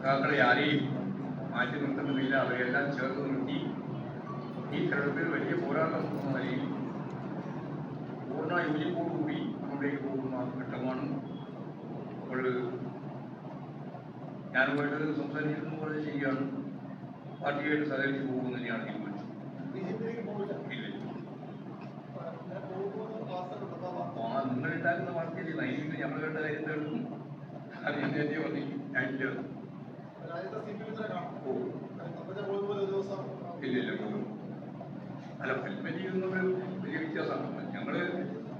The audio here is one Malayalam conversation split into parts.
സഖാക്കളെ ആരെയും മാറ്റി നിർത്തുന്നില്ല. അവരെല്ലാം ചേർത്ത് നിർത്തി ഈ തെരഞ്ഞെടുപ്പിൽ വലിയ പോരാട്ടം എന്ന നിലയിൽ പൂർണ യോജിപ്പോടുകൂടി മുന്നോട്ടേക്ക് പോകുന്ന ഘട്ടമാണ് അപ്പോൾ ഞാനുമായിട്ട് സംസാരിക്കുന്നു പറഞ്ഞ് ശരിയാണ് പാർട്ടിയായിട്ട് സഹകരിച്ച് പോകുമെന്ന് തന്നെയാണ് തീരുമാനിച്ചത് ഇല്ല. ഞാൻ ആ വാർത്ത ആ നിങ്ങൾ ഉണ്ടാക്കുന്ന വാർത്തയിൽ നൈതിക നമ്മൾ കണ്ട കാര്യം തേടും അത് എന്നെ പറഞ്ഞു ഞാനില്ല ഇല്ല ഇല്ല പോകും അല്ല ഹെൽമെറ്റ് ചെയ്യുന്നവർ വലിയ വ്യത്യാസമാണ്. ഞങ്ങൾ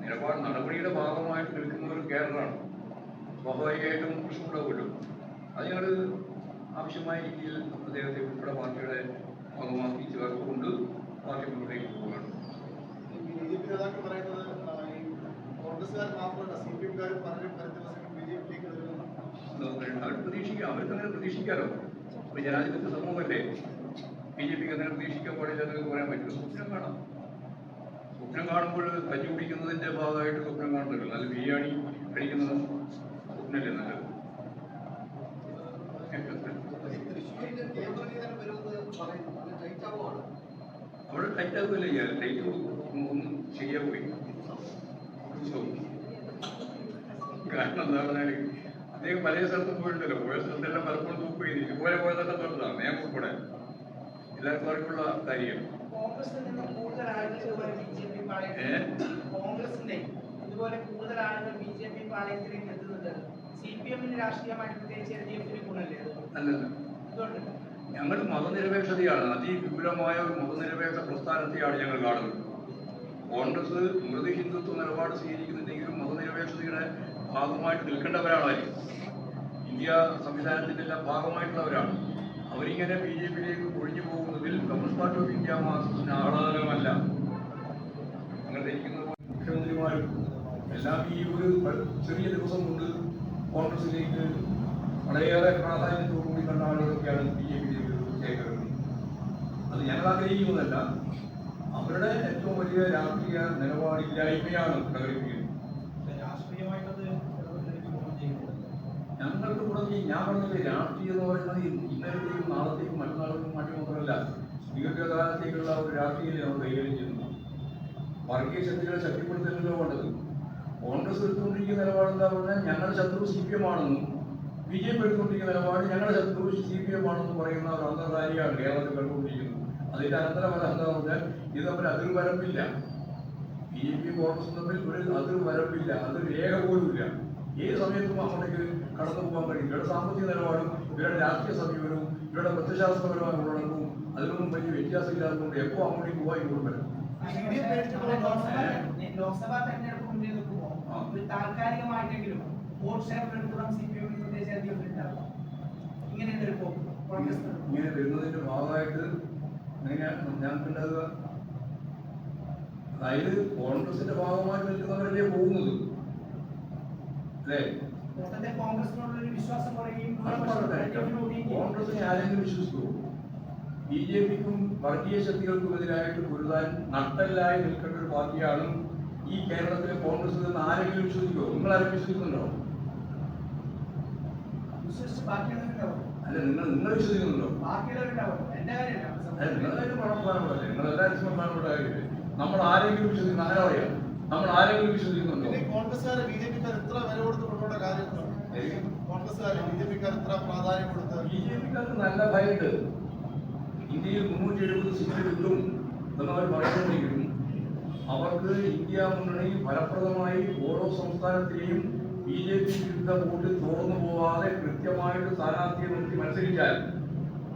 നിലപാട് നടപടിയുടെ ഭാഗമായിട്ട് നിൽക്കുന്ന ഒരു കേരളമാണ്. സ്വാഭാവികമായിട്ടും പ്രശ്നമുണ്ടാവുമല്ലോ അത് ഞങ്ങൾ ആവശ്യമായ രീതിയിൽ അദ്ദേഹത്തെ ഉൾപ്പെടെ പാർട്ടിയുടെ ഭാഗമാക്കി ചേർത്തുകൊണ്ട് പാർട്ടി മുന്നോട്ടേക്ക് പോവുകയാണ്. ബി ജെ പി നേതാക്കൾ പറയുന്നത് കോൺഗ്രസ്സുകാർ മാത്രമല്ല സി പി എംകാരും പലരും പറഞ്ഞ ദിവസങ്ങൾ ബി ജെ പിയിലേക്ക് വരുമെന്നാണ് അവർ പ്രതീക്ഷിക്കാം. അവർക്ക് അങ്ങനെ പ്രതീക്ഷിക്കാലോ? അപ്പൊ ജനാധിപത്യ സമൂഹമല്ലേ? ബി ജെ പിക്ക് അങ്ങനെ പ്രതീക്ഷിക്കാൻ പാടില്ല എന്നൊക്കെ പറയാൻ പറ്റും സ്വപ്നം കാണാം. സ്വപ്നം കാണുമ്പോൾ കഞ്ഞി കുടിക്കുന്നതിന്റെ ഭാഗമായിട്ട് സ്വപ്നം കാണുന്നുണ്ടല്ലോ. നല്ല ബിരിയാണി കഴിക്കുന്നത് സ്വപ്നമല്ലേ നല്ലത്? അവിടെ ടൈറ്റ് ആകുമല്ലേ ഞാൻ ടൈറ്റ് ഒന്നും ശരിയാ പോയി. കാരണം എന്താ പറഞ്ഞാൽ അദ്ദേഹം പല സ്ഥലത്തും പോയിട്ടുണ്ടല്ലോ. പോയ സ്ഥലത്തെല്ലാം പലപ്പോഴും തൂപ്പ് ചെയ്ത് ഇതുപോലെ പോയ സ്ഥലം തൊട്ടതാണ് ഞാൻ ഉൾപ്പെടെ എല്ലാവർക്കും അറിവുള്ള കാര്യം. അല്ലല്ല. ഞങ്ങൾ മതനിരപേക്ഷതയാണ്. അതിവിപുലമായ ഒരു മതനിരപേക്ഷ പ്രസ്ഥാനത്തെയാണ് ഞങ്ങൾ കാണുന്നത്. കോൺഗ്രസ് മൃദു ഹിന്ദുത്വ നിലപാട് മതനിരപേക്ഷതയുടെ ഭാഗമായിട്ട് നിൽക്കേണ്ടവരാണായിരിക്കും ഇന്ത്യ സംവിധാനത്തിന്റെ എല്ലാം ഭാഗമായിട്ടുള്ളവരാണ്. അവരിങ്ങനെ ബി ജെ പിയിലേക്ക് ഒഴിഞ്ഞു പോകുന്നതിൽ കമ്മ്യൂണിസ്റ്റ് പാർട്ടി ഓഫ് ഇന്ത്യ മാസത്തിന് ആഹ്ലാദകരമല്ല. നിങ്ങൾ മുഖ്യമന്ത്രിമാരും എല്ലാം ഈ ഒരു ചെറിയ ദിവസം കൊണ്ട് കോൺഗ്രസിലേക്ക് വളരെയേറെ പ്രാധാന്യത്തോടുകൂടി കണ്ട ആളുകളൊക്കെയാണ് ബി ജെ പിയിലേക്ക് അത് ഞങ്ങൾ ആഗ്രഹിക്കുന്നതല്ല. അവരുടെ ഏറ്റവും വലിയ രാഷ്ട്രീയ നിലപാടില്ലായ്മയാണ് പ്രകടിപ്പിക്കുന്നത്. ഞങ്ങൾക്ക് കൂടെ ഞാൻ പറഞ്ഞില്ലേ രാഷ്ട്രീയം എന്ന് പറയുന്നത് ഇന്നലത്തേക്കും നാളത്തേക്കും മറ്റന്നാളത്തേക്കും മാറ്റി മാത്രമല്ല ദീർഘകാലത്തേക്കുള്ള ഒരു രാഷ്ട്രീയം നമ്മൾ കൈകാര്യം ചെയ്യുന്നു വർഗീയ ശക്തികളെ ശക്തിപ്പെടുത്തലല്ലോ വേണ്ടത്. കോൺഗ്രസ് എടുത്തുകൊണ്ടിരിക്കുന്ന നിലപാട് എന്താ പറഞ്ഞാൽ ഞങ്ങളുടെ ശത്രു സി പി എം ആണെന്നും ബി ജെ പി എടുത്തുകൊണ്ടിരിക്കുന്ന നിലപാട് ഞങ്ങളുടെ ശത്രു സി പി എം ആണെന്ന് പറയുന്ന ഒരു അന്തർധാരിയാണ് കേരളത്തിൽ കണ്ടുകൊണ്ടിരിക്കുന്നത്. അതിന്റെ അനന്തരഫലം എന്താ പറഞ്ഞാൽ ഇത് തമ്മിൽ അതിർവരമ്പില്ല ബി ജെ പി കോൺഗ്രസ് തമ്മിൽ ഒരു അതിർവരമ്പില്ല അത് രേഖ പോലുമില്ല. ഏത് സമയത്തും അങ്ങോട്ടേക്ക് കടന്നു പോകാൻ കഴിയും. ഇവരുടെ സാമ്പത്തിക നിലപാടും ഇവരുടെ രാഷ്ട്രീയ സമീപനവും ഇവരുടെ പ്രത്യശാസ്ത്രപരമായ ഉള്ളടക്കവും അതിനൊന്നും വലിയ വ്യത്യാസമില്ലാത്തതുകൊണ്ട് എപ്പോൾ അങ്ങോട്ടേക്ക് പോകാൻ ഇങ്ങോട്ട് വരും? ലോക്സഭാ തെരഞ്ഞെടുപ്പ് മുന്നിൽ നിൽക്കുമ്പോൾ താൽക്കാലികമായിട്ടെങ്കിലും വോട്ട് ഷെയർ സി പി എമ്മിന് പ്രത്യേകിച്ച് ഉണ്ടാവും. ഇങ്ങനെ വരുന്നതിന്റെ ഭാഗമായിട്ട് എങ്ങനെയാണ് കണ്ടത് അതായത് കോൺഗ്രസിന്റെ ഭാഗമായിട്ട് നിൽക്കുന്നവരല്ലേ പോകുന്നത്? കോൺഗ്രസിനോടുള്ള വിശ്വാസം കുറയുകയും അത് പറയട്ടെ. കോൺഗ്രസിനെ ആരെങ്കിലും വിശ്വസിക്കുമോ? ബി ജെ പിക്കും വർഗീയ ശക്തികൾക്കുമെതിരായിട്ട് പൊരുതാൻ നട്ടല്ലായി നിൽക്കേണ്ട ഒരു പാർട്ടിയാണ് ഈ കേരളത്തിലെ കോൺഗ്രസ് നിന്ന് ആരെങ്കിലും വിശ്വസിക്കുമോ? നിങ്ങൾ ആരും വിശ്വസിക്കുന്നുണ്ടോ അല്ല നിങ്ങൾ നിങ്ങൾ വിശ്വസിക്കുന്നുണ്ടോ? കാര്യം പ്രധാനപ്പെട്ടല്ലേ നിങ്ങളെല്ലാവരും പ്രധാനപ്പെട്ട കാര്യമില്ലേ നമ്മൾ ആരെങ്കിലും വിശ്വസിക്കുന്ന അങ്ങനെ പറയാം? നമ്മൾ ആരെങ്കിലും വിശ്വസിക്കുന്നുണ്ടോ? കോൺഗ്രസ്സുകാരെ ബി ജെ പിക്കാർ ഇത്ര വില കൊടുത്ത് കൊണ്ടുപോകേണ്ട കോൺഗ്രസ്സുകാരെ ബി ജെ പിക്കാർ ഇത്ര പ്രാധാന്യം കൊടുത്ത് ബി ജെ പിക്കാർക്ക് നല്ല ഭയമുണ്ട് ഇന്ത്യയിൽ മുന്നൂറ്റി എഴുപത് സീറ്റ് കിട്ടും എന്നവർ പറയുന്നുണ്ടെങ്കിലും അവർക്ക് ഇന്ത്യ മുന്നണി ഫലപ്രദമായി ഓരോ സംസ്ഥാനത്തിലെയും ബി ജെ പി വിരുദ്ധ വോട്ട് തുറന്നു പോവാതെ കൃത്യമായിട്ട് സ്ഥാനാർത്ഥിയെ നിർത്തി മത്സരിച്ചാൽ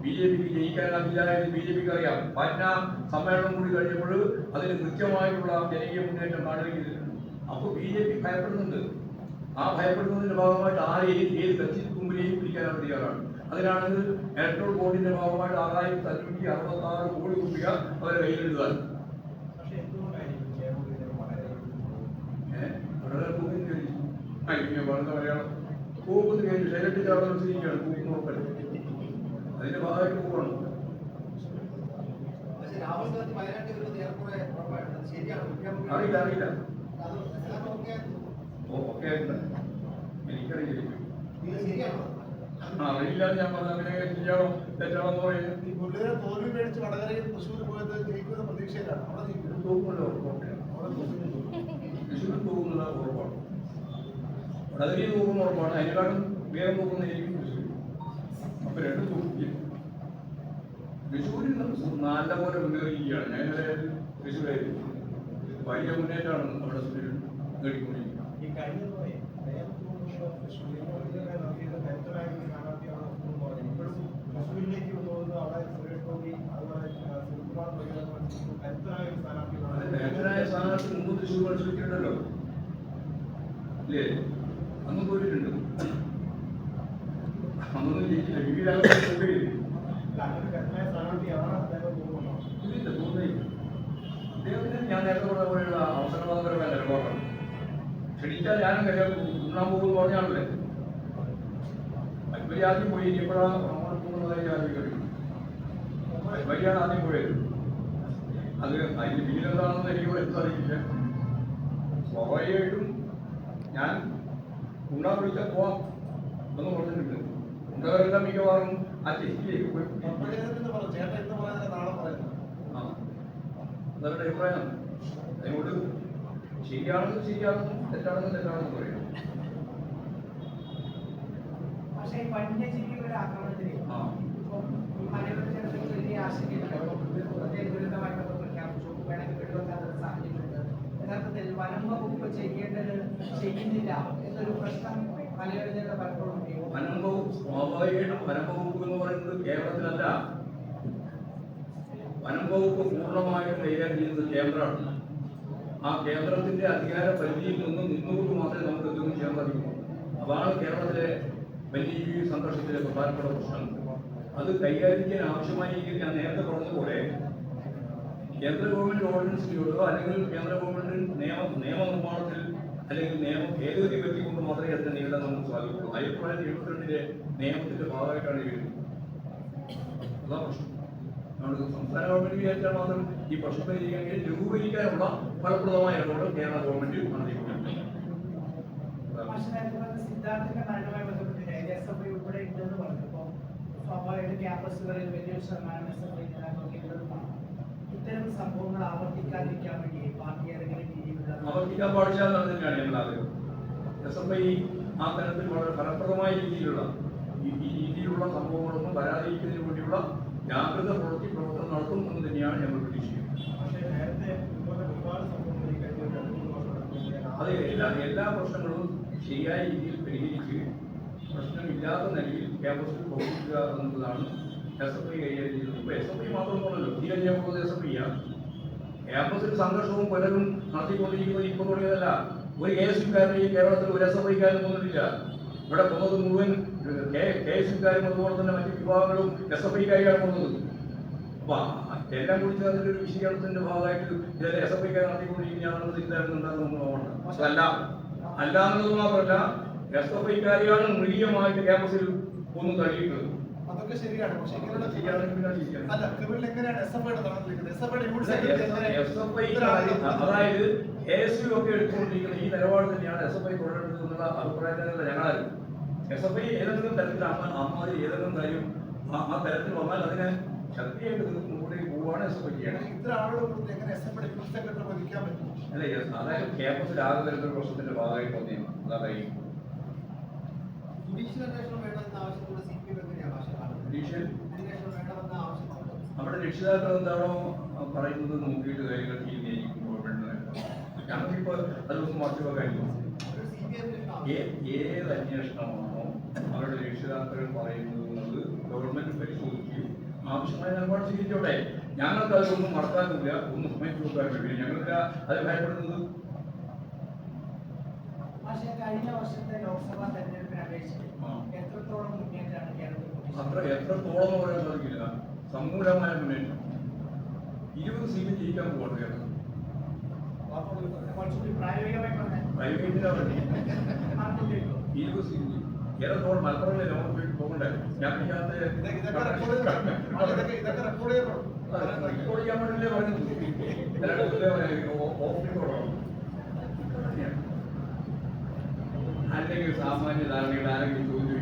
ബി ജെ പിക്ക് ജയിക്കാനാവില്ല എന്ന് ബി ജെ പിക്ക് അറിയാം. പാറ്റ്ന സമ്മേളനം കൂടി കഴിഞ്ഞപ്പോൾ അതിന് കൃത്യമായിട്ടുള്ള ജനകീയ മുന്നേറ്റം കാണുകയില്ല അപ്പോൾ ബി ജെ പി ഭയപ്പെടുന്നുണ്ട്. ആ ഭയപ്പെടുന്നതിന്റെ ഭാഗമായിട്ട് ആരെയും ഏത് കത്തിത്തുമ്പിനെയും പിടിക്കാൻ അവർ തയ്യാറാണ്. അതിനാണ് ഇലക്ട്രോൾ ബോർഡിന്റെ ഭാഗമായിട്ട് ആറായിരത്തി അഞ്ഞൂറ്റി അറുപത്തി ആറ് കോടി രൂപ അവരെ കേരളത്തിൽ വളരെ തൂക്കി കയറി ആ ഇങ്ങനെ വളരെ മലയാളം. കൂപ്പിന് കഴിഞ്ഞു ശൈലറ്റ് ചേർന്ന് അനുസരിക്കുകയാണ് തൂക്കി നോക്കൽ അതിന്റെ ഭാഗമായിട്ട് പോവാണ് അറിയില്ല അറിയില്ല ഓക്കെ എനിക്കറിയില്ല ഞാൻ പറഞ്ഞ അങ്ങനെ ചെയ്യാമോ തെറ്റാണോ എന്ന് പറയുന്നത് ഈ മുരളീധരൻ തോൽവി മേടിച്ച് വടകരയിൽ തൃശ്ശൂർ പോയത് ജയിക്കുന്ന പ്രതീക്ഷയിലാണ് അവിടെ ജയിക്കും തോന്നുമല്ലോ ഉറപ്പാണ് തൃശ്ശൂർ വടകരയിൽ പോകുന്ന ഉറപ്പാണ് അതിനെക്കാളും വേഗം തൃശ്ശൂർ രണ്ടും തോന്നില്ല തൃശ്ശൂരിൽ നല്ലപോലെ മുന്നേറിയിരിക്കുകയാണ് ഞാൻ ഇന്നലെ തൃശ്ശൂരായിരുന്നു. വലിയ മുന്നേറ്റമാണ് അവിടെ നേടിക്കൊണ്ടിരിക്കുന്നത്. ഈ കഴിഞ്ഞ തവണ നേരത്തെ തോന്നുന്നത് ശ്രീമോദിയുടെ നടത്തിയത് കരുത്തരായ ഒരു സ്ഥാനാർത്ഥിയാണ് എന്ന് പറഞ്ഞു. ഇപ്പോഴും തൃശ്ശൂരിലേക്ക് പോകുന്നത് അവിടെ സുരേഷ് ഗോപി അതുപോലെ ആ, സുനിൽകുമാർ തുടങ്ങിയവർ മത്സരിക്കുന്നു. കരുത്തരായ ഒരു അത് സ്ഥാനാർത്ഥിയാണ് നേരത്തിനായ സ്ഥാനാർത്ഥി മുമ്പ് തൃശ്ശൂർ മത്സരിച്ചിട്ടുണ്ടല്ലോ ഇല്ലേ അന്ന് പോയിട്ടുണ്ട് അന്നൊന്നും ജയിച്ചില്ല വി വി രാഘവൻ പോയില്ലേ അല്ല, അങ്ങനെ കരുത്തരായ സ്ഥാനാർത്ഥിയാണ് അദ്ദേഹം തോന്നുന്നു ഇല്ല തോന്നുന്നില്ല അദ്ദേഹത്തിന് ഞാൻ നേരത്തെ പറഞ്ഞ പോലെയുള്ള അവസരവാദപരമായ നിലപാടാണ് ക്ഷണിച്ചാൽ ഞാനും കഴിയാൻ ഉണ്ണാൻ പോകുമെന്ന് പറഞ്ഞാണല്ലേ? അക്ബരി ആദ്യം പോയി ഇനിയിപ്പോഴാണ് നമ്മൾ പോകുന്നതായി ആദ്യം കഴിയും അക്ബരിയാണ് ആദ്യം പോയത്. അത് അതിന്റെ പിന്നിലെന്താണെന്ന് എനിക്ക് ഇവിടെ അറിയില്ല. സ്വാഭാവികമായിട്ടും ഞാൻ ഉണ്ടാ വിളിച്ചാൽ പോവാം എന്ന് പറഞ്ഞിട്ടുണ്ട്. ഉണ്ടാവരെല്ലാം മിക്കവാറും ആ ചേച്ചിയിലേക്ക് പോയി. അതവരുടെ അഭിപ്രായം? അതിനോട് ശരിയാണെന്ന് ശരിയാണെന്നും തെറ്റാണെന്ന് തെറ്റാണെന്ന് പറയും പക്ഷേ ആക്രമണത്തിന് വലിയ പ്രഖ്യാപിച്ചു. വേണമെങ്കിൽ സാഹചര്യമുണ്ട്. യഥാർത്ഥത്തിൽ വനം വകുപ്പ് ചെയ്യേണ്ടത് ചെയ്യുന്നില്ല എന്നൊരു പ്രശ്നം പലപ്പോഴും സ്വാഭാവികമായിട്ടും എന്ന് പറയുന്നത് കേരളത്തിലല്ല. വനംവകുപ്പ് പൂർണമായും കൈകാര്യം ചെയ്യുന്നത് കേന്ദ്രമാണ്. ആ കേന്ദ്രത്തിന്റെ അധികാര പരിധിയിൽ നിന്ന് നിന്നുകൊണ്ട് മാത്രമേ നമുക്ക് എന്തെങ്കിലും ചെയ്യാൻ സാധിക്കൂ അതാണ് കേരളത്തിലെ വന്യജീവി സംഘർഷത്തിലെ പ്രധാനപ്പെട്ട പ്രശ്നം. അത് കൈകാര്യം ചെയ്യാൻ ആവശ്യമായി ഞാൻ നേരത്തെ പറഞ്ഞതുപോലെ കേന്ദ്ര ഗവൺമെന്റ് ഓർഡിനൻസിലൂടെയോ അല്ലെങ്കിൽ കേന്ദ്ര ഗവൺമെന്റ് നിയമ നിയമനിർമ്മാണത്തിൽ അല്ലെങ്കിൽ നിയമം ഭേദഗതി വരുത്തിക്കൊണ്ട് മാത്രമേ അതിനെ നേരിടാൻ നമുക്ക് സാധിക്കുള്ളൂ. ആയിരത്തി തൊള്ളായിരത്തി എഴുപത്തിരണ്ടിലെ നിയമത്തിന്റെ ഭാഗമായിട്ടാണ് വരുന്നത്. അതാ പ്രശ്നം. സംസ്ഥാന ഗവൺമെന്റ് വിചാരിച്ചാൽ മാത്രം ഈ പ്രശ്നം പരിഹരിക്കാൻ ലഘൂകരിക്കാനുള്ള ഫലപ്രദമായ ഇടപെടൽ കേരള ഗവൺമെന്റ് നടത്തിയിട്ടുണ്ട് സിദ്ധാർത്ഥിന്റെ മരണവുമായി ബന്ധപ്പെട്ട് എസ് എഫ് ഐ ഉൾപ്പെടെ ഉണ്ടെന്ന് പറഞ്ഞു. അപ്പോൾ സ്വാഭാവികമായിട്ടും ക്യാമ്പസുകളിൽ വലിയൊരു ശതമാനം എസ് എഫ് ഐ നേതാക്കളൊക്കെ ഉള്ളതുമാണ് ഇത്തരം സംഭവങ്ങൾ ആവർത്തിക്കാതിരിക്കാൻ വേണ്ടി പാർട്ടി ഏതെങ്കിലും രീതിയിലുള്ള ആവർത്തിക്കാൻ പാടില്ല എന്നാണ് തന്നെയാണ് ഞങ്ങൾ ആഗ്രഹം എസ് എഫ് ഐ ആ തരത്തിൽ വളരെ ഫലപ്രദമായ രീതിയിലുള്ള ഈ രീതിയിലുള്ള സംഭവങ്ങളൊന്നും വരാതിരിക്കുന്നതിന് വേണ്ടിയുള്ള ജാഗ്രത പ്രവൃത്തി പ്രവർത്തനം നടത്തും എന്ന് തന്നെയാണ് ഞങ്ങൾ പ്രതീക്ഷിക്കുന്നത്. അത് എല്ലാ എല്ലാ പ്രശ്നങ്ങളും ശരിയായ രീതിയിൽ പരിഹരിച്ച് പ്രശ്നമില്ലാത്ത നിലയിൽ ക്യാമ്പസിൽ പ്രവർത്തിക്കുക എന്നുള്ളതാണ് എസ് എഫ് ഐ കൈകാര്യം ചെയ്യുന്നത്. ഇപ്പോൾ എസ് എഫ് ഐ മാത്രമല്ലല്ലോ ഈ കഴിഞ്ഞാൽ പോകുന്നത് എസ് എഫ് ഐ ആണ് ക്യാമ്പസിൽ സംഘർഷവും പലരും നടത്തിക്കൊണ്ടിരിക്കുന്നത് ഇപ്പോൾ തുടങ്ങിയതല്ല ഒരു കെ എസ് യുക്കാരനെയും കേരളത്തിൽ ഒരു എസ് എഫ് ഐക്കാരനും വന്നിട്ടില്ല. ഇവിടെ പോകുന്നത് മുഴുവൻ കെ അതുപോലെ തന്നെ മറ്റു വിഭാഗങ്ങളും എസ് എഫ് ഐക്കാരിയാണ് പോകുന്നത്. അപ്പൊ എല്ലാം കൂടി ചേർന്നിട്ട് ഒരു വിശീകരണത്തിന്റെ ഭാഗമായിട്ട് ഇതിലെ എസ് എഫ് ഐക്കാർ നടത്തിക്കൊണ്ടിരിക്കുകയാണെന്ന് ചിന്താകുന്നുണ്ടാകും നമ്മൾ അതല്ല അല്ല എന്നത് മാത്രമല്ല എസ് എഫ് ഐക്കാരെയാണ് മൃഗീയമായിട്ട് ക്യാമ്പസിൽ ഒന്ന് തള്ളിയിട്ടുള്ളത്. അതൊക്കെ ശരിയാണ്. പക്ഷെ. അല്ല അതായത് എസ് യു ഒക്കെ എടുത്തുകൊണ്ടിരിക്കുന്ന ഈ നിലപാട് തന്നെയാണ് എസ് എഫ് ഐ തുടരേണ്ടത് എന്നുള്ള അഭിപ്രായത്തിലല്ല ഞങ്ങളാരും എസ് എഫ് ഐ ഏതെങ്കിലും തരത്തിൽ അമ്മ അമ്മാതിരി ഏതെങ്കിലും കാര്യം ആ- ആ തരത്തിൽ വന്നാൽ അതിനെ ശക്തിയായിട്ട് മുമ്പോട്ടേക്ക് പോവുകയാണ് എസ് എഫ് ഐ ചെയ്യണം ഇത്ര ആളുകൾ കൊടുത്ത് എങ്ങനെ എസ് എഫ് ഐയുടെ യൂണിറ്റ് സെക്രട്ടറി വധിക്കാൻ പറ്റും? അല്ല അതായത് ക്യാമ്പസിൽ ആകെ വരുന്ന ഒരു പ്രശ്നത്തിന്റെ ഭാഗമായി വന്നതാണ് അതായി ജുഡീഷ്യൽ അന്വേഷണം വേണമെന്ന ആവശ്യത്തോട് സി പി എം എങ്ങനെയാണ് ആവശ്യം ജുഡീഷ്യൽ അന്വേഷണം വേണമെന്ന ആവശ്യത്തോട്. നമ്മുടെ രക്ഷിതാക്കൾ എന്താണോ പറയുന്നത് നോക്കിയിട്ട് കാര്യങ്ങൾ ചെയ്യുന്നതായിരിക്കും ഗവൺമെന്റിന് ഞങ്ങൾക്കിപ്പോൾ അതൊന്നും മാറ്റി വെക്കാൻ ഏത് അന്വേഷണമാണോ? അവരുടെ രക്ഷിതാക്കൾ പറയുന്നത് ഗവൺമെന്റ് പരിശോധിക്കുകയും ആവശ്യമായ നിലപാട് സ്വീകരിച്ചോട്ടെ. ഞങ്ങൾക്ക് അതിലൊന്നും മറക്കാനില്ല. ഒന്നും സമയത്ത് കൊടുക്കാൻ കഴിയില്ല ഞങ്ങൾക്ക് അത് ഭയപ്പെടുന്നത്? കഴിഞ്ഞ വർഷത്തെ ലോക്സഭാ തെരഞ്ഞെടുപ്പിനെ അപേക്ഷിച്ച്. എത്രത്തോളം മുന്നേറ്റമാണ് കേരളത്തിൽ അത്ര എത്രത്തോളം പറയാൻ സാധിക്കില്ല. സമൂലമായ മുന്നേറ്റം. ഇരുപത് സീറ്റ് ജയിക്കാൻ പോകട്ടെ കേരളം. പ്രായോഗികമായി പറഞ്ഞാൽ മാർക്കുണ്ടോ ഇരുപത് സീറ്റ് ഏറെത്തോളം മലപ്പുറമിലെ ലോകം പോയിട്ട് പോകണ്ടേ ഞാൻ ഇതിനകത്ത് ഇതൊക്കെ ഇതൊക്കെ റെക്കോർഡ് ചെയ്യണം. ആ, ഇതൊക്കെ ഇതൊക്കെ റെക്കോർഡ് ചെയ്യണം. ഇപ്പോൾ ചെയ്യാൻ വേണ്ടിയല്ലേ പറയുന്നത് ഇതിനകത്തല്ലേ പറയുന്നത്? ഓ- ഓഫ് റെക്കോർഡാണ്. അല്ലെങ്കിൽ സാമാന്യ ധാരണകൾ ആരെങ്കിലും ചോദിച്ചു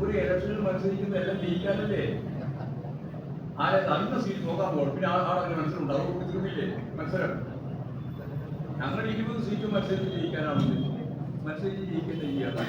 ഒരു ഇലക്ഷനിൽ മത്സരിക്കുന്ന എല്ലാം ജയിക്കാനല്ലേ? ആരെ അന്ന് സീറ്റ് നോക്കാൻ പോകും പിന്നെ ആളെ മനസ്സിലുണ്ടാവും കൊടുത്തിരുന്നില്ലേ മത്സരം. ഞങ്ങൾ ഇരുപത് സീറ്റ് മത്സരിച്ച് 还是一天的一夜大